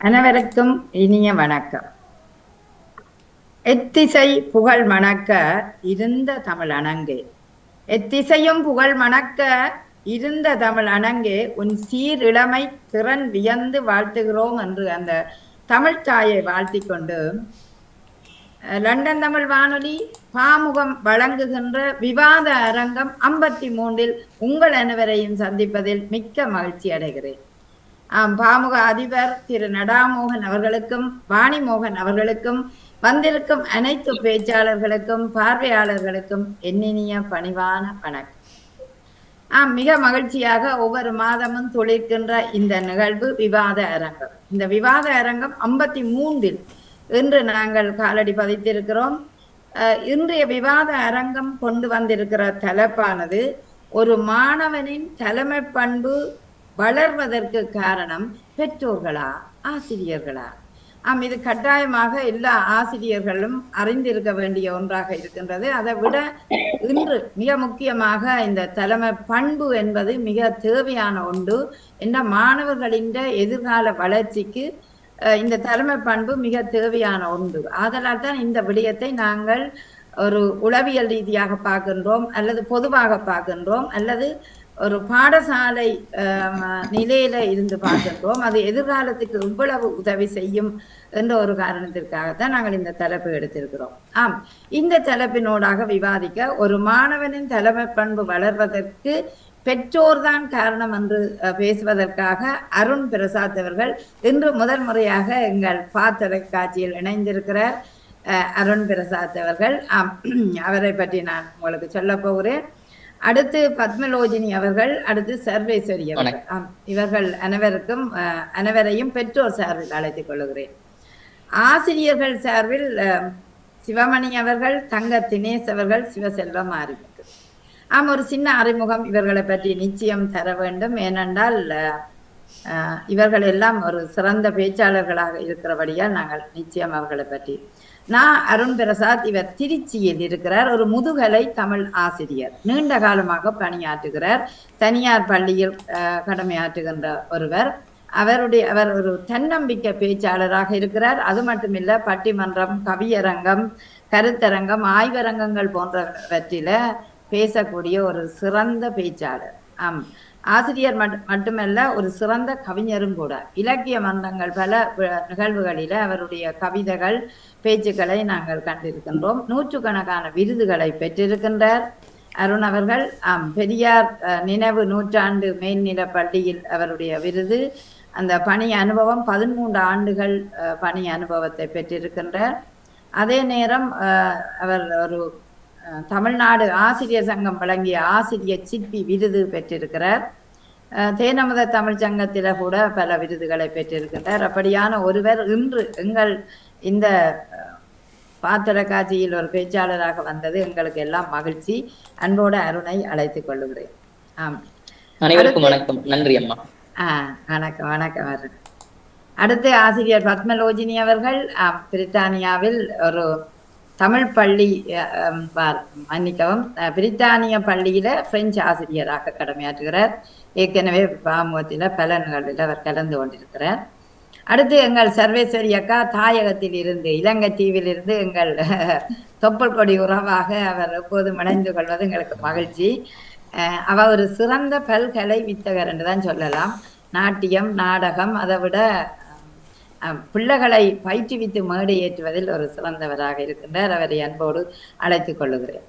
அனைவருக்கும் இனிய வணக்கம். எத்திசை புகழ் மணக்க இருந்த தமிழ் அணங்கே. எத்திசையும் புகழ் மணக்க இருந்த தமிழ் அணங்கே. உன் சீர் இளமை திறன் வியந்து வாழ்த்துகிறோம் என்று அந்த தமிழ் தாயை வாழ்த்தி கொண்டு அஹ், லண்டன் தமிழ் வானொலி பாமுகம் வழங்குகின்ற விவாத அரங்கம் ஐம்பத்தி மூன்றில் உங்கள் அனைவரையும் சந்திப்பதில் மிக்க மகிழ்ச்சி அடைகிறேன். பாமுக அதிபர் திரு நடாமோகன் அவர்களுக்கும் வாணிமோகன் அவர்களுக்கும் வந்திருக்கும் அனைத்து பேச்சாளர்களுக்கும் பார்வையாளர்களுக்கும் எண்ணினிய பணிவான வணக்கம். ஆம் மிக மகிழ்ச்சியாக ஒவ்வொரு மாதமும் துளிர்க்கின்ற இந்த நிகழ்வு விவாத அரங்கம். இந்த விவாத அரங்கம் ஐம்பத்தி மூன்றில் இன்று நாங்கள் காலடி பதித்திருக்கிறோம். அஹ், இன்றைய விவாத அரங்கம் கொண்டு வந்திருக்கிற தலைப்பானது ஒரு மாணவனின் தலைமை பண்பு வளர்வதற்கு காரணம் பெற்றோர்களா ஆசிரியர்களா? ஆம் இது கட்டாயமாக எல்லா ஆசிரியர்களும் அறிந்திருக்க வேண்டிய ஒன்றாக இருக்கின்றது. அதை விட இன்று மிக முக்கியமாக இந்த தலைமை பண்பு என்பது மிக தேவையான ஒன்று. என்ற மாணவர்களின் எதிர்கால வளர்ச்சிக்கு இந்த தலைமை பண்பு மிக தேவையான ஒன்று. ஆதலால் தான் இந்த விடயத்தை நாங்கள் ஒரு உளவியல் ரீதியாக பார்க்கின்றோம் அல்லது பொதுவாக பார்க்கின்றோம் அல்லது ஒரு பாடசாலை நிலையில இருந்து பார்க்கின்றோம் அது எதிர்காலத்துக்கு இவ்வளவு உதவி செய்யும் என்ற ஒரு காரணத்திற்காகத்தான் நாங்கள் இந்த தலைப்பு எடுத்திருக்கிறோம். ஆம் இந்த தலைப்பினோடாக விவாதிக்க ஒரு மாணவனின் தலைமை பண்பு வளர்வதற்கு பெற்றோர்தான் காரணம் என்று பேசுவதற்காக அருண் பிரசாத் அவர்கள் இன்று முதல் முறையாக எங்கள் பாத்திர காட்சியில் இணைந்திருக்கிறார் அருண் பிரசாத் அவர்கள். ஆம் அவரை பற்றி நான் உங்களுக்கு சொல்ல போகிறேன். அடுத்து பத்மலோஜினி அவர்கள் அடுத்து சர்வேஸ்வரி அவர்கள். ஆம், இவர்கள் அனைவருக்கும் அனைவரையும் பெற்றோர் சார்பில் அழைத்துக் கொள்கிறேன். ஆசிரியர்கள் சார்பில் சிவமணி அவர்கள் தங்க தினேஷ் அவர்கள் சிவசெல்வம் ஆரிமுத்து ஆம் ஒரு சின்ன அறிமுகம் இவர்களை பற்றி நிச்சயம் தர வேண்டும். ஏனென்றால் இவர்கள் எல்லாம் ஒரு சிறந்த பேச்சாளர்களாக இருக்கிறபடியால் நாங்கள் நிச்சயம் அவர்களை பற்றி. நான் அருண் பிரசாத் இவர் திருச்சியில் இருக்கிறார். ஒரு முதுகலை தமிழ் ஆசிரியர். நீண்ட காலமாக பணியாற்றுகிறார். தனியார் பள்ளியில் அஹ், கடமையாற்றுகின்ற ஒருவர். அவருடைய அவர் ஒரு தன்னம்பிக்கை பேச்சாளராக இருக்கிறார். அது மட்டுமில்ல பட்டிமன்றம் கவியரங்கம் கருத்தரங்கம் ஆய்வரங்கங்கள் போன்றவற்றில பேசக்கூடிய ஒரு சிறந்த பேச்சாளர். ஆம். ஆசிரியர் மட்- மட்டுமல்ல ஒரு சிறந்த கவிஞரும் கூட. இலக்கிய மன்றங்கள் பல நிகழ்வுகளில் நிகழ்வுகளில அவருடைய கவிதைகள் பேச்சுக்களை நாங்கள் கண்டிருக்கின்றோம். நூற்றுக்கணக்கான விருதுகளை பெற்றிருக்கின்றார். அருண் அவர்கள் ஆம் பெரியார் நினைவு நூற்றாண்டு மேல்நில பள்ளியில் அவருடைய விருது. அந்த பணி அனுபவம் பதிமூன்று ஆண்டுகள் பணி அனுபவத்தை பெற்றிருக்கின்றார். அதே நேரம் அவர் ஒரு தமிழ்நாடு ஆசிரியர் சங்கம் வழங்கிய ஆசிரியர் சிற்பி விருது பெற்றிருக்கிறார். தேனமுத தமிழ் சங்கத்தில கூட பல விருதுகளை பெற்றிருக்கின்றார். அப்படியான ஒருவர் இன்று எங்கள் இந்த பாத்திர காட்சியில் ஒரு பேச்சாளராக வந்தது. எங்களுக்கு எல்லாம் மகிழ்ச்சி. அன்போடு அருணை அழைத்துக் கொள்ளுகிறேன். ஆம். அனைவருக்கும் வணக்கம். நன்றி அம்மா. ஆ வணக்கம் வணக்கம் அருண். அடுத்து ஆசிரியர் பத்மலோஜினி அவர்கள் பிரித்தானியாவில் ஒரு தமிழ் பள்ளி பார்- மன்னிக்கவும் பிரித்தானிய பள்ளியில பிரெஞ்சு ஆசிரியராக கடமையாற்றுகிறார். ஏற்கனவே பாமுகத்தில பல நிகழ்வில் அவர் கலந்து கொண்டிருக்கிறார். அடுத்து எங்கள் சர்வேஸ்வரி அக்கா தாயகத்தில் இருந்து இலங்கை தீவில் இருந்து எங்கள் தொப்பல் கொடி உறவாக அவர் எப்போதும் இணைந்து கொள்வது எங்களுக்கு மகிழ்ச்சி. அவ ஒரு சிறந்த பல்கலை வித்தகர் என்று தான் சொல்லலாம். நாட்டியம் நாடகம் அதை விட பிள்ளைகளை பயிற்றுவித்து மேடை ஏற்றுவதில் ஒரு சிறந்தவராக இருக்கின்றார். அவரை அன்போடு அழைத்துக் கொள்ளுகிறேன்.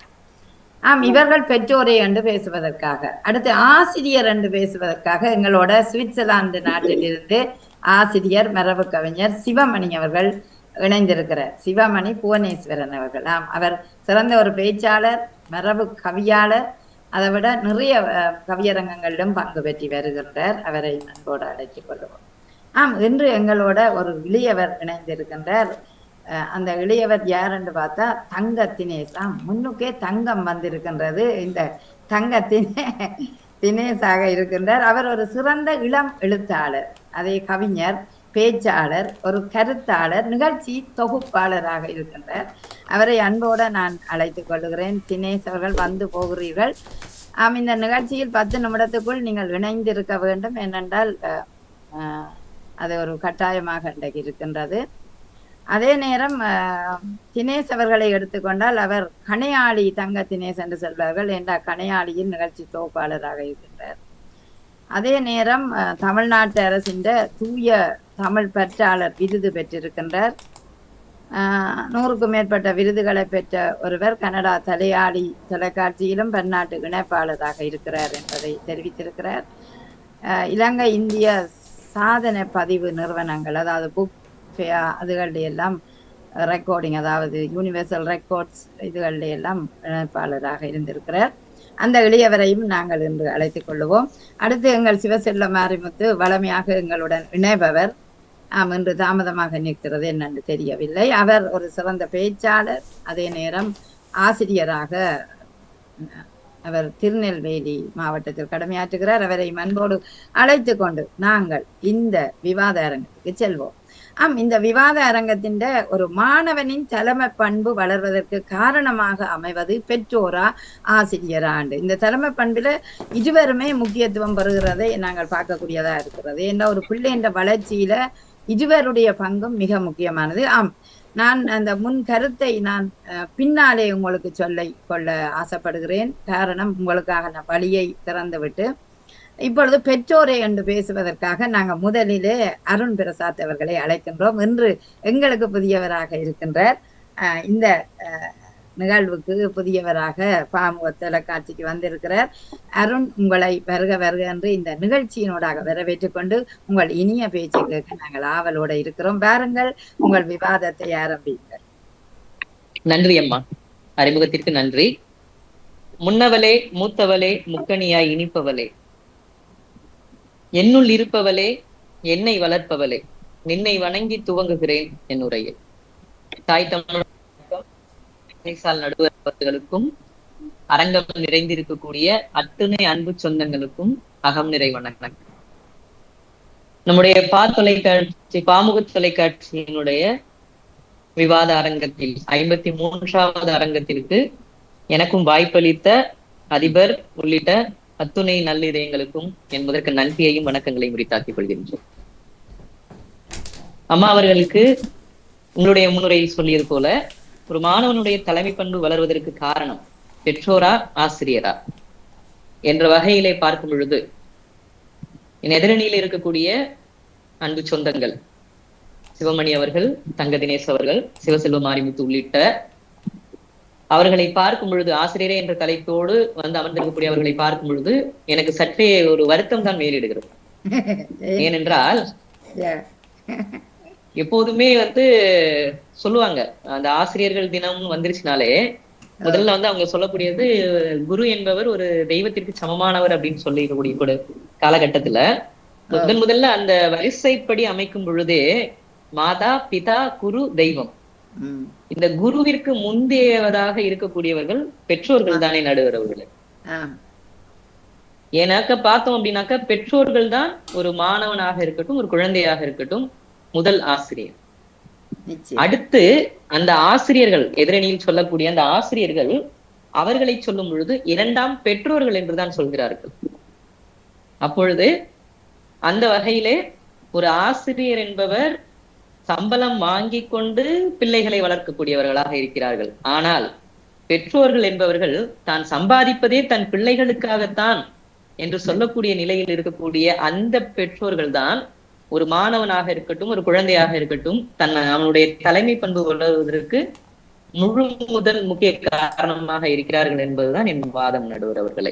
ஆம் இவர்கள் பெற்றோரை என்று பேசுவதற்காக. அடுத்து ஆசிரியர் என்று பேசுவதற்காக எங்களோட சுவிட்சர்லாந்து நாட்டிலிருந்து ஆசிரியர் மரபு கவிஞர் சிவமணி அவர்கள் இணைந்திருக்கிறார். சிவமணி புவனேஸ்வரன் அவர்கள். ஆம் அவர் சிறந்த ஒரு பேச்சாளர் மரபு கவியாளர். அதை விட நிறைய கவியரங்கங்களிலும் பங்கு பெற்றி வருகின்றார். அவரை அன்போடு அழைத்துக் கொள்வோம். ஆம் இன்று எங்களோட ஒரு இளையவர் இணைந்திருக்கின்றார். அந்த இளையவர் யார் என்று பார்த்தா தங்க தினேஷ் முன்னுக்கே தங்கம் வந்திருக்கின்றது. இந்த தங்க தினே தினேஷாக இருக்கின்றார். அவர் ஒரு சிறந்த இளம் எழுத்தாளர் அதே கவிஞர் பேச்சாளர் ஒரு கருத்தாளர் நிகழ்ச்சி தொகுப்பாளராக இருக்கின்றார். அவரை அன்போட நான் அழைத்துக் கொள்கிறேன். தினேஷ் அவர்கள் வந்து போகிறீர்கள். ஆம் இந்த நிகழ்ச்சியில் பத்து நிமிடத்துக்குள் நீங்கள் இணைந்திருக்க வேண்டும். ஏனென்றால் அது ஒரு கட்டாயமாக இன்றைக்கு இருக்கின்றது. அதே நேரம் தினேஷ் அவர்களை எடுத்துக்கொண்டால் அவர் கணையாளி தங்க தினேஷ் என்று சொல்வார்கள். என்ற கணையாளியின் நிகழ்ச்சி தொகுப்பாளராக இருக்கின்றார். அதே நேரம் தமிழ்நாட்டு அரசின் தூய தமிழ் பற்றாளர் விருது பெற்றிருக்கின்றார். நூறுக்கும் மேற்பட்ட விருதுகளை பெற்ற ஒருவர் கனடா தலையாடி தொலைக்காட்சியிலும் பன்னாட்டு இணைப்பாளராக இருக்கிறார் என்பதை தெரிவித்திருக்கிறார். இலங்கை இந்திய சாதனை பதிவு நிறுவனங்கள் அதாவது புக் அதுகளில் எல்லாம் ரெக்கார்டிங் அதாவது யூனிவர்சல் ரெக்கார்ட்ஸ் இதுகளில் எல்லாம் இணைப்பாளராக இருந்திருக்கிறார். அந்த இளையவரையும் நாங்கள் இன்று அழைத்துக் கொள்வோம் அடுத்து எங்கள் சிவசெல்ல மாரிமுத்து வளமையாக எங்களுடன் இணைபவர். ஆம் இன்று தாமதமாக நிற்கிறது என்னென்று தெரியவில்லை. அவர் ஒரு சிறந்த பேச்சாளர். அதே நேரம் ஆசிரியராக அவர் திருநெல்வேலி மாவட்டத்தில் கடமையாற்றுகிறார். அவரை அன்போடு அழைத்து கொண்டு நாங்கள் இந்த விவாத அரங்கத்துக்கு செல்வோம். ஆம் இந்த விவாத அரங்கத்தின் ஒரு மாணவனின் தலைமை பண்பு வளர்வதற்கு காரணமாக அமைவது பெற்றோரா ஆசிரியராண்டு இந்த தலைமை பண்பில் இருவருமே முக்கியத்துவம் பெறுகிறதை நாங்கள் பார்க்கக்கூடியதா இருக்கிறது. ஏன்னா ஒரு பிள்ளைன்ற வளர்ச்சியில இருவருடைய பங்கும் மிக முக்கியமானது. ஆம் நான் அந்த முன் கருத்தை நான் அஹ், பின்னாலே உங்களுக்கு சொல்ல கொள்ள ஆசைப்படுகிறேன். காரணம் உங்களுக்காக நான் வழியை திறந்துவிட்டு. இப்பொழுது பெற்றோரை என்று பேசுவதற்காக நாங்கள் முதலிலே அருண் பிரசாத் அவர்களை அழைக்கின்றோம். இன்று எங்களுக்கு புதியவராக இருக்கின்றார். அஹ், இந்த அஹ், நிகழ்வுக்கு புதியவராக பாமுக தொலைக்காட்சிக்கு வந்திருக்கிறார். அருண் உங்களை வருக வருக என்று இந்த நிகழ்ச்சியினூடாக வரவேற்றுக் கொண்டு உங்கள் இனிய பேச்சை கேட்க நாங்கள் ஆவலோட இருக்கிறோம். பாருங்கள் உங்கள் விவாதத்தை ஆரம்பிங்கள் நன்றி அம்மா. அறிமுகத்திற்கு நன்றி. முன்னவளே மூத்தவளே முக்கணியாய் இனிப்பவளே. என்னுள் இருப்பவளே என்னை வளர்ப்பவளே. நின்னை வணங்கி துவங்குகிறேன் என் உரையில். தாய் தமிழ் சால் நடுவர் அவர்களுக்கும் அரங்கம் நிறைந்திருக்கக்கூடிய அத்துணை அன்பு சொந்தங்களுக்கும் அகம் நிறை வணக்கம். நம்முடைய பா தொலைக்காட்சி பாமுக தொலைக்காட்சியினுடைய விவாத அரங்கத்தில் ஐம்பத்தி மூன்றாவது அரங்கத்திற்கு எனக்கும் வாய்ப்பளித்த அதிபர் உள்ளிட்ட அத்துணை நல்லிதயங்களுக்கும் என்பதற்கு நன்றியையும் வணக்கங்களையும் உரித்தாக்கிக் கொள்கின்றோம் அம்மா அவர்களுக்கு உங்களுடைய முன்னுரையில் சொல்லியது போல ஒரு மாணவனுடைய தலைமை பண்பு வளர்வதற்கு காரணம் பெற்றோரா ஆசிரியரா? என்ற வகையிலே பார்க்கும் பொழுது என் எதிரணியில் இருக்கக்கூடிய அன்பு சொந்தங்கள் சிவமணி அவர்கள் தங்க தினேஷ் அவர்கள் சிவசெல்வ மாரிமுத்து உள்ளிட்ட அவர்களை பார்க்கும் பொழுது ஆசிரியரே என்ற தலைப்போடு வந்து அமர்ந்திருக்கக்கூடிய அவர்களை பார்க்கும் பொழுது எனக்கு சற்றே ஒரு வருத்தம் தான் மேலிடுகிறது. ஏனென்றால். எப்போதுமே வந்து சொல்லுவாங்க அந்த ஆசிரியர்கள் தினம் வந்துருச்சுனாலே முதல்ல வந்து அவங்க சொல்லக்கூடியது குரு என்பவர் ஒரு தெய்வத்திற்கு சமமானவர் அப்படின்னு சொல்லிக்கூடிய கூட காலகட்டத்துல முதன் முதல்ல அந்த வரிசைப்படி அமைக்கும் பொழுதே மாதா பிதா குரு தெய்வம். இந்த குருவிற்கு முந்தையவதாக இருக்கக்கூடியவர்கள் பெற்றோர்கள் தானே நடுவர் அவர்கள் ஆ. ஏன்னாக்க பார்த்தோம் அப்படின்னாக்க பெற்றோர்கள் தான் ஒரு மாணவனாக இருக்கட்டும் ஒரு குழந்தையாக இருக்கட்டும் முதல் ஆசிரியர். அடுத்து அந்த ஆசிரியர்கள் எதிரணியில் சொல்லக்கூடிய அந்த ஆசிரியர்கள் அவர்களை சொல்லும் பொழுது இரண்டாம் பெற்றோர்கள் என்றுதான் சொல்கிறார்கள். அப்பொழுது அந்த வகையிலே ஒரு ஆசிரியர் என்பவர் சம்பளம் வாங்கி கொண்டு பிள்ளைகளை வளர்க்கக்கூடியவர்களாக இருக்கிறார்கள். ஆனால் பெற்றோர்கள் என்பவர்கள் தான் சம்பாதிப்பதே தன் பிள்ளைகளுக்காகத்தான் என்று சொல்லக்கூடிய நிலையில் இருக்கக்கூடிய அந்த பெற்றோர்கள் தான் ஒரு மாணவனாக இருக்கட்டும் ஒரு குழந்தையாக இருக்கட்டும் தன் அவனுடைய தலைமை பண்பு வளர்வதற்கு முழு முதல் முக்கிய காரணமாக இருக்கிறார்கள் என்பதுதான் என் வாதம் நடுவர் அவர்களை.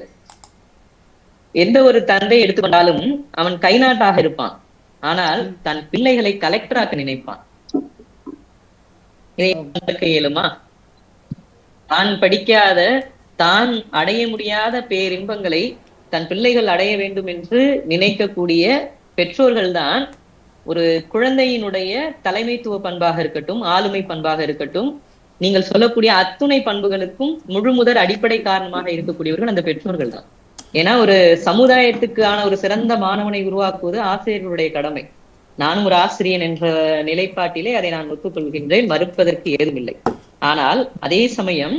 எந்த ஒரு தந்தை எடுத்துக்கொண்டாலும் அவன் கைநாட்டாக இருப்பான். ஆனால் தன் பிள்ளைகளை கலெக்டராக்க நினைப்பான். இயலுமா? தான் படிக்காத தான் அடைய முடியாத பேரின்பங்களை தன் பிள்ளைகள் அடைய வேண்டும் என்று நினைக்கக்கூடிய பெற்றோர்கள் தான் ஒரு குழந்தையினுடைய தலைமைத்துவ பண்பாக இருக்கட்டும் ஆளுமை பண்பாக இருக்கட்டும் நீங்கள் சொல்லக்கூடிய அத்துணை பண்புகளுக்கும் முழு முதல் அடிப்படை காரணமாக இருக்கக்கூடியவர்கள் அந்த பெற்றோர்கள் தான். ஏன்னா ஒரு சமுதாயத்துக்கான ஒரு சிறந்த மாணவனை உருவாக்குவது ஆசிரியர்களுடைய கடமை. நானும் ஒரு ஆசிரியன் என்ற நிலைப்பாட்டிலே அதை நான் ஒத்துக்கொள்கின்றேன் மறுப்பதற்கு ஏதுமில்லை. ஆனால் அதே சமயம்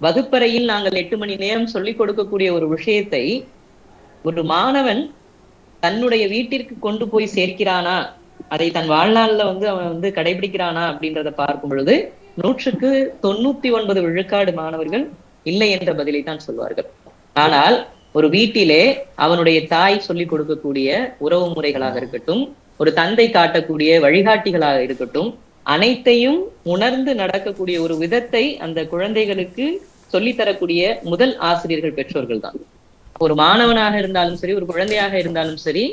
வகுப்பறையில் நாங்கள் எட்டு மணி நேரம் சொல்லிக் கொடுக்கக்கூடிய ஒரு விஷயத்தை ஒரு மாணவன் தன்னுடைய வீட்டிற்கு கொண்டு போய் சேர்க்கிறானா? அதை தன் வாழ்நாள்ல வந்து அவன் வந்து கடைபிடிக்கிறானா அப்படின்றத பார்க்கும் பொழுது நூற்றுக்கு தொண்ணூத்தி ஒன்பது விழுக்காடு மாணவர்கள் இல்லை என்ற பதிலை தான் சொல்வார்கள். ஆனால் ஒரு வீட்டிலே அவனுடைய தாய் சொல்லிக் கொடுக்கக்கூடிய உறவு முறைகளாக இருக்கட்டும் ஒரு தந்தை காட்டக்கூடிய வழிகாட்டிகளாக இருக்கட்டும் அனைத்தையும் உணர்ந்து நடக்கக்கூடிய ஒரு விதத்தை அந்த குழந்தைகளுக்கு சொல்லித்தரக்கூடிய முதல் ஆசிரியர்கள் பெற்றோர்கள் தான். ஒரு மாணவனாக இருந்தாலும் சரி ஒரு குழந்தையாக இருந்தாலும் சரி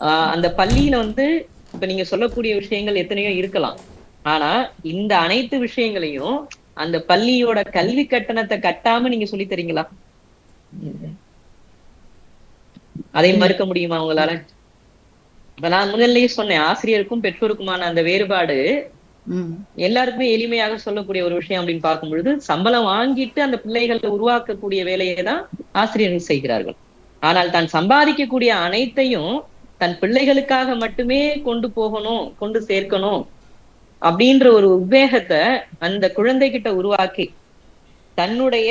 ஆஹ் அந்த பள்ளியில வந்து இப்ப நீங்க சொல்லக்கூடிய விஷயங்கள் எத்தனையோ இருக்கலாம். ஆனா இந்த அனைத்து விஷயங்களையும் அந்த பள்ளியோட கல்வி கட்டணத்தை கட்டாம நீங்க சொல்லி தரீங்களா? அதை மறுக்க முடியுமா உங்களால? இப்ப நான் முதல்லயே சொன்னேன் ஆசிரியருக்கும் பெற்றோருக்குமான அந்த வேறுபாடு எல்லாருக்குமே எளிமையாக சொல்லக்கூடிய ஒரு விஷயம் அப்படின்னு பார்க்கும் பொழுது சம்பளம் வாங்கிட்டு அந்த பிள்ளைகளை உருவாக்கக்கூடிய வேலையை தான் ஆசிரியர்கள் செய்கிறார்கள். ஆனால் தான் சம்பாதிக்கக்கூடிய அனைத்தையும் தன் பிள்ளைகளுக்காக மட்டுமே கொண்டு போகணும் கொண்டு சேர்க்கணும் அப்படின்ற ஒரு உத்வேகத்தை அந்த குழந்தைகிட்ட உருவாக்கி தன்னுடைய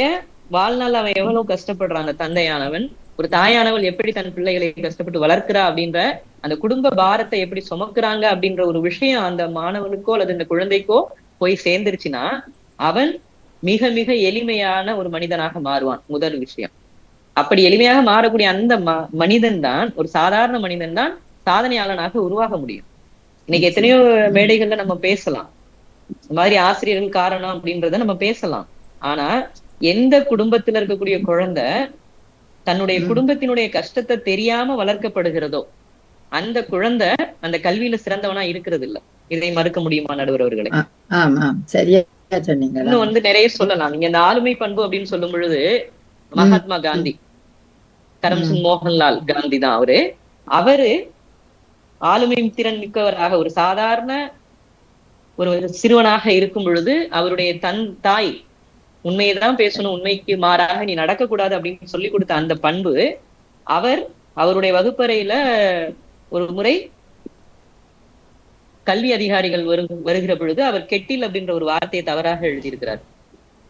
வாழ்நாள் அவன் எவ்வளவு கஷ்டப்படுறான் அந்த தந்தையானவன் ஒரு தாயானவள் எப்படி தன் பிள்ளைகளை கஷ்டப்பட்டு வளர்க்கிறா அப்படின்ற அந்த குடும்ப பாரத்தை எப்படி சுமக்குறாங்க அப்படின்ற ஒரு விஷயம் அந்த மாணவனுக்கோ அல்லது இந்த குழந்தைக்கோ போய் சேர்ந்துருச்சுன்னா அவன் மிக மிக எளிமையான ஒரு மனிதனாக மாறுவான் முதல் விஷயம். அப்படி எளிமையாக மாறக்கூடிய அந்த மனிதன் தான் ஒரு சாதாரண மனிதன் தான் சாதனையாளனாக உருவாக முடியும். இன்னைக்கு எத்தனையோ மேடைகள்ல நம்ம பேசலாம். இந்த மாதிரி ஆசிரியர்கள் காரணம் அப்படின்றத நம்ம பேசலாம். ஆனா எந்த குடும்பத்துல இருக்கக்கூடிய குழந்தை தன்னுடைய குடும்பத்தினுடைய கஷ்டத்தை தெரியாம வளர்க்கப்படுகிறதோ அந்த குழந்தை அந்த கல்வியில சிறந்தவனா இருக்கிறது இல்ல இதை மறுக்க முடியுமா நடுவர் அவர்களே? ஆம் ஆம் சரியா சொன்னீங்க. இன்னும் வந்து நிறைய சொல்லலாம். நீங்க இந்த ஆளுமை பண்பு அப்படின்னு சொல்லும் பொழுது மகாத்மா காந்தி. கரம்சிங் மோகன்லால் காந்தி தான் அவரு. அவரு ஆளுமை திறன் மிக்கவராக ஒரு சாதாரண ஒரு சிறுவனாக இருக்கும் பொழுது அவருடைய தன் தாய் உண்மையைதான் பேசணும் உண்மைக்கு மாறாக நீ நடக்கக்கூடாது அப்படின்னு சொல்லி கொடுத்த அந்த பண்பு அவர் அவருடைய வகுப்பறையில ஒரு முறை கல்வி அதிகாரிகள் வரு வருகிற பொழுது அவர் கெட்டில் அப்படின்ற ஒரு வார்த்தையை தவறாக எழுதியிருக்கிறார்.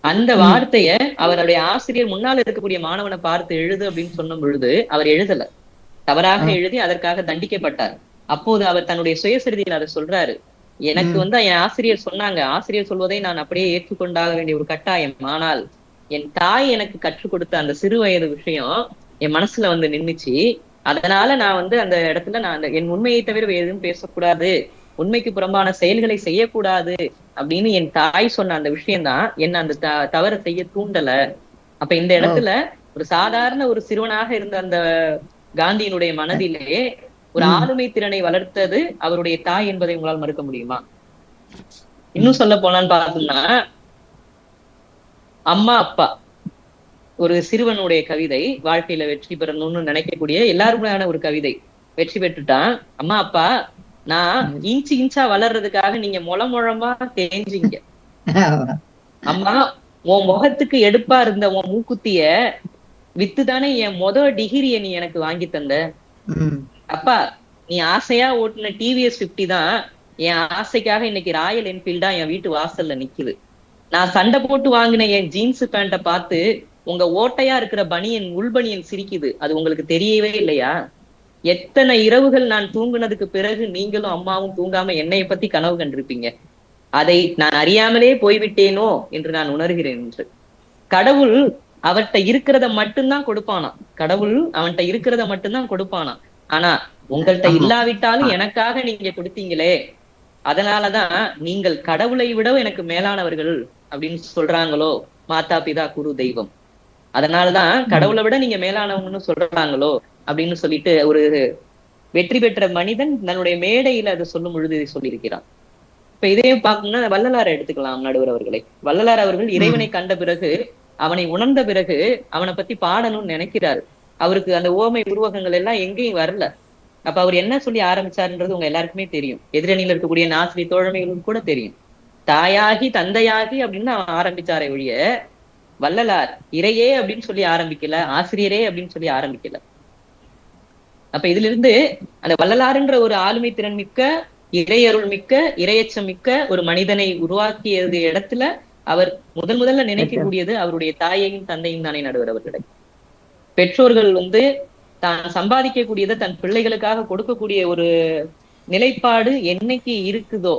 அந்த வார்த்தைய அவருடைய ஆசிரியர் முன்னால் இருக்கக்கூடிய மாணவனை பார்த்து எழுது அப்படின்னு சொன்ன பொழுது அவர் எழுதல. தவறாக எழுதி அதற்காக தண்டிக்கப்பட்டார். அப்போது அவர் தன்னுடைய சுயசரிதியில் அதை சொல்றாரு. எனக்கு வந்து என் ஆசிரியர் சொன்னாங்க. ஆசிரியர் சொல்வதை நான் அப்படியே ஏற்றுக்கொண்டாக வேண்டிய ஒரு கட்டாயம். ஆனால் என் தாய் எனக்கு கற்றுக் கொடுத்த அந்த சிறு வயது விஷயம் என் மனசுல வந்து நின்னுச்சு. அதனால நான் வந்து அந்த இடத்துல நான் என் உண்மையை தவிர எதுவும் பேசக்கூடாது. உண்மைக்கு புறம்பான செயல்களை செய்யக்கூடாது அப்படின்னு என் தாய் சொன்ன அந்த விஷயம்தான். என்ன அந்த த- தவறை செய்ய தூண்டல. அப்ப இந்த இடத்துல ஒரு சாதாரண ஒரு சிறுவனாக இருந்த அந்த காந்தியினுடைய மனதிலே ஒரு ஆளுமை திறனை வளர்த்தது அவருடைய தாய் என்பதை உங்களால் மறுக்க முடியுமா? இன்னும் சொல்ல போனான்னு பார்த்தோம்னா அம்மா அப்பா ஒரு சிறுவனுடைய கவிதை வாழ்க்கையில வெற்றி பெறணும்னு நினைக்கக்கூடிய எல்லாருமையான ஒரு கவிதை. வெற்றி பெற்றுட்டான். அம்மா அப்பா நான் இன்ச்சு இன்ச்சா வளர்றதுக்காக நீங்க முள முழமா தேஞ்சீங்க. அம்மா உன் முகத்துக்கு எடுப்பா இருந்த உன் மூக்குத்திய வித்து தானே என் மொத டிகிரிய நீ எனக்கு வாங்கி தந்த. அப்பா நீ ஆசையா ஓட்டுன டிவிஎஸ் பிப்டி தான் என் ஆசைக்காக இன்னைக்கு ராயல் என்ஃபீல்டா என் வீட்டு வாசல்ல நிக்குது. நான் சண்டை போட்டு வாங்கின என் ஜீன்ஸ் பேண்ட்டை பார்த்து உங்க ஓட்டையா இருக்கிற பனியன் உள்பனியன் சிரிக்குது. அது உங்களுக்கு தெரியவே இல்லையா? எத்தனை இரவுகள் நான் தூங்குனதுக்கு பிறகு நீங்களும் அம்மாவும் தூங்காம என்னைய பத்தி கனவு கண்டிருப்பீங்க? அதை நான் அறியாமலே போய்விட்டேனோ என்று நான் உணர்கிறேன் என்று கடவுள் அவர்கிட்ட இருக்கிறத மட்டும்தான் கொடுப்பானா கடவுள் அவன்கிட்ட இருக்கிறத மட்டும்தான் கொடுப்பானா ஆனா உங்கள்கிட்ட இல்லாவிட்டாலும் எனக்காக நீங்க கொடுத்தீங்களே அதனாலதான் நீங்கள் கடவுளை விட எனக்கு மேலானவர்கள் அப்படின்னு சொல்றாங்களோ? மாதா பிதா குரு தெய்வம். அதனாலதான் கடவுளை விட நீங்க மேலானவங்கன்னு சொல்றாங்களோ? அப்படின்னு சொல்லிட்டு ஒரு வெற்றி பெற்ற மனிதன் தன்னுடைய மேடையில அதை சொல்லும் பொழுது இதை சொல்லியிருக்கிறான். இப்ப இதையும் பார்க்கணும்னா வள்ளலாரை எடுத்துக்கலாம் நடுவர் அவர்களை. வள்ளலார் அவர்கள் இறைவனை கண்ட பிறகு அவனை உணர்ந்த பிறகு அவனை பத்தி பாடணும்னு நினைக்கிறாரு. அவருக்கு அந்த ஓமை உருவகங்கள் எல்லாம் எங்கேயும் வரல. அப்ப அவர் என்ன சொல்லி ஆரம்பிச்சாருன்றது உங்க எல்லாருக்குமே தெரியும். எதிரணியில இருக்கக்கூடிய நாசிரி தோழமைகளுக்கு கூட தெரியும். தாயாகி தந்தையாகி அப்படின்னு அவன் ஆரம்பிச்சாரே ஒழிய வள்ளலார் இறையே அப்படின்னு சொல்லி ஆரம்பிக்கல ஆசிரியரே அப்படின்னு சொல்லி ஆரம்பிக்கல. அப்ப இதுல இருந்து அந்த வள்ளலாறுன்ற ஒரு ஆளுமை திறன் மிக்க இறையருள் மிக்க இரையச்சம் மிக்க ஒரு மனிதனை உருவாக்கியது இடத்துல அவர் முதல் முதல்ல நினைக்கக்கூடியது அவருடைய தாயையும் தந்தையும் தானே நடுவர் அவர்களை. பெற்றோர்கள் வந்து தான் சம்பாதிக்கக்கூடியதை தன் பிள்ளைகளுக்காக கொடுக்கக்கூடிய ஒரு நிலைப்பாடு என்னைக்கு இருக்குதோ